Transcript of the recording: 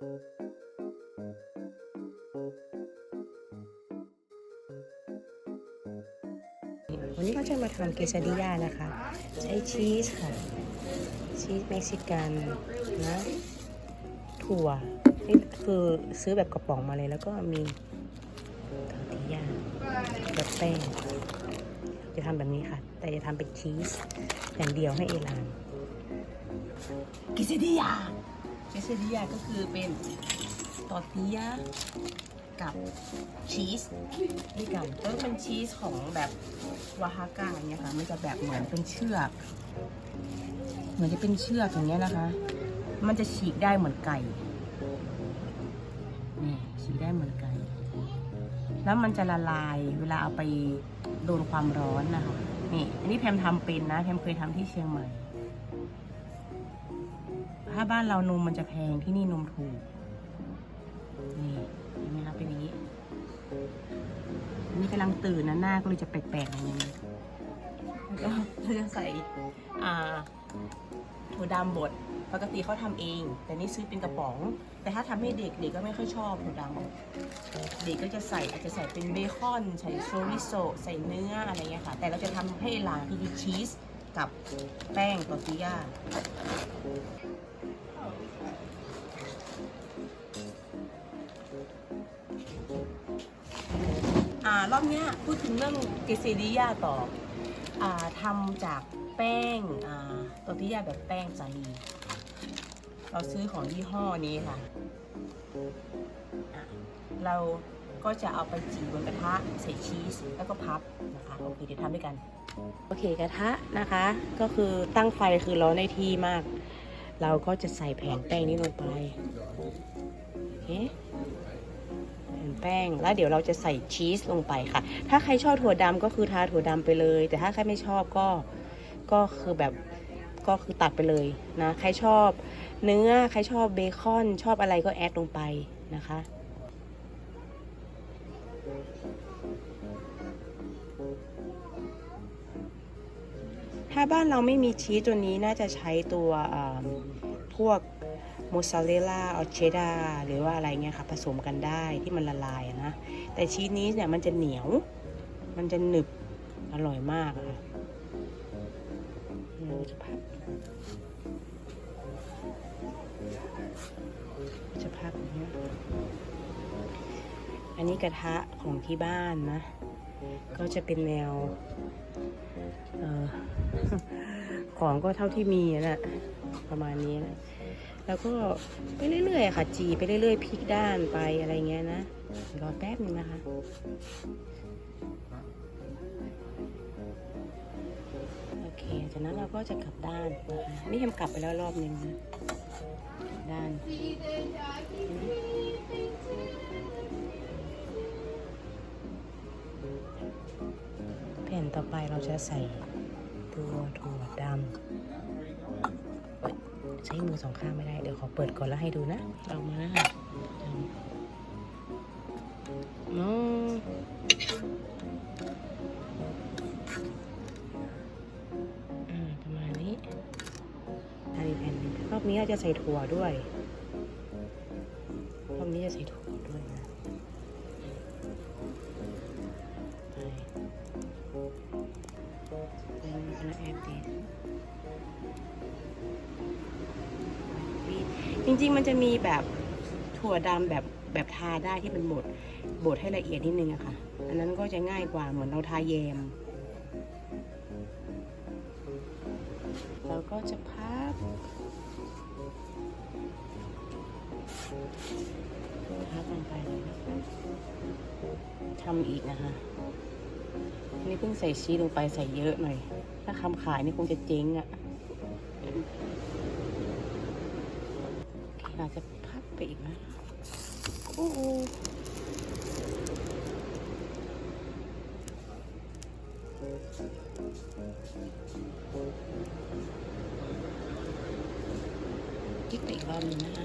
วันนี้ก็จะมาทำเกซาดิยานะคะ ใช้ชีสค่ะ ชีสเม็กซิกันนะถั่วนี่คือซื้อแบบกระป๋องมาเลยแล้วก็มีทอร์ติยาแบบแป้งจะทำแบบนี้ค่ะ แต่จะทำเป็นชีสอย่างเดียวให้เอลานกิซาดิยา เกซาดิยาก็คือเป็นตอร์ติยากับชีสด้วยกันก็เป็นชีสของแบบวาฮากาเนี่ยค่ะมันจะแบบเหมือนเป็นเชือก เหมือนจะเป็นเชือกอย่างเงี้ยนะคะ มันจะฉีกได้เหมือนไก่นี่ฉีกได้เหมือนไก่แล้วมันจะละลายเวลาเอาไปโดนความร้อนนะคะนี่อันนี้แพมทำเป็นนะแพมเคยทำที่เชียงใหม่ ถ้าบ้านเรานมมันจะแพงที่นี่นมถูก นี่เห็นไหมคะเป็นอย่างนี้นนี้กำลังตื่นนะหน้าก็เลยจะแปลกๆอย่างนี้แล้วก็เราจะใส่อ่าถั่วดำบดปกติเขาทำเอง แต่นี่ซื้อเป็นกระป๋อง แต่ถ้าทำให้เด็กเด็กก็ไม่ค่อยชอบถั่วดำเด็กก็จะใส่อาจจะใส่เป็นเบคอน ใส่โซริโซใส่เนื้ออะไรเงี้ยค่ะ แต่เราจะทำให้หลานคือชีสกับแป้งตอร์ติยาารอบนี้พูดถึงเรื่องเกซิดิยาต่ออาทำจากแป้งตอร์ติยาแบบแป้งสาลีเราซื้อของยี่ห้อนี้ค่ะะเราก็จะเอาไปจีบนกระทะใส่ชีสแล้วก็พับนะคะโอเคเดี๋ยวทำด้วยกัน โอเคกระทะนะคะ ก็คือตั้งไฟคือร้อนในที่มาก เราก็จะใส่แผ่นแป้งนี้ลงไปโอเค แป้ง แล้วเดี๋ยวเราจะใส่ชีสลงไปค่ะ ถ้าใครชอบถั่วดำก็คือทาถั่วดำไปเลย แต่ถ้าใครไม่ชอบก็ก็คือแบบก็คือตัดไปเลยนะใครชอบเนื้อใครชอบเบคอนชอบอะไรก็แอดลงไปนะคะถ้าบ้านเราไม่มีชีสตัวนี้น่าจะใช้ตัวอ่า วกโมซาเรลล่าออเชดาหรือว่าอะไรเงี้ยค่ะ ผสมกันได้ที่มันละลายนะ แต่ชีสนี้เนี่ยมันจะเหนียว มันจะหนึบ อร่อยมากอะค่ะเราจะพับจะพับนะอันนี้กระทะของที่บ้านนะ ก็จะเป็นแนวออของก็เท่าที่มีอะนะ ประมาณนี้นะแล้วก็ไปเรื่อยๆค่ะ จีไปเรื่อยๆพลิกด้านไปอะไรเงี้ยนะรอแป๊บนึงนะคะโอเคจากนั้นเราก็จะกลับด้านนะคะนี่ทำกลับไปแล้วรอบนึงนะด้านแผ่นต่อไปเราจะใส่ตัวถั่วดำ ใช้มือสองข้างไม่ได้ เดี๋ยวขอเปิดก่อนแล้วให้ดูนะเรามาอืมอ่าประมาณนี้อันนี้แผ่นหนึ่งรอบนี้เราจะใส่ถั่วด้วยรอบนี้จะใส่ถั่วด้วยนะไป I'm gonna add this จริง ๆ มันจะมีแบบถั่วดำแบบแบบทาได้ที่เป็นบดบดให้ละเอียดนิดนึงอะค่ะ อันนั้นก็จะง่ายกว่าเหมือนเราทาแยม เราก็จะพับพับลงไปเลยทำอีกนะคะนนี่เพิ่งใส่ชีสลงไปใส่เยอะหน่อย ถ้าคำขายนี่คงจะเจ๊งอะ อาจจะพัดไปอีกนะ โอ้โหกิ๊กไปอีกรอบนึงนะคะ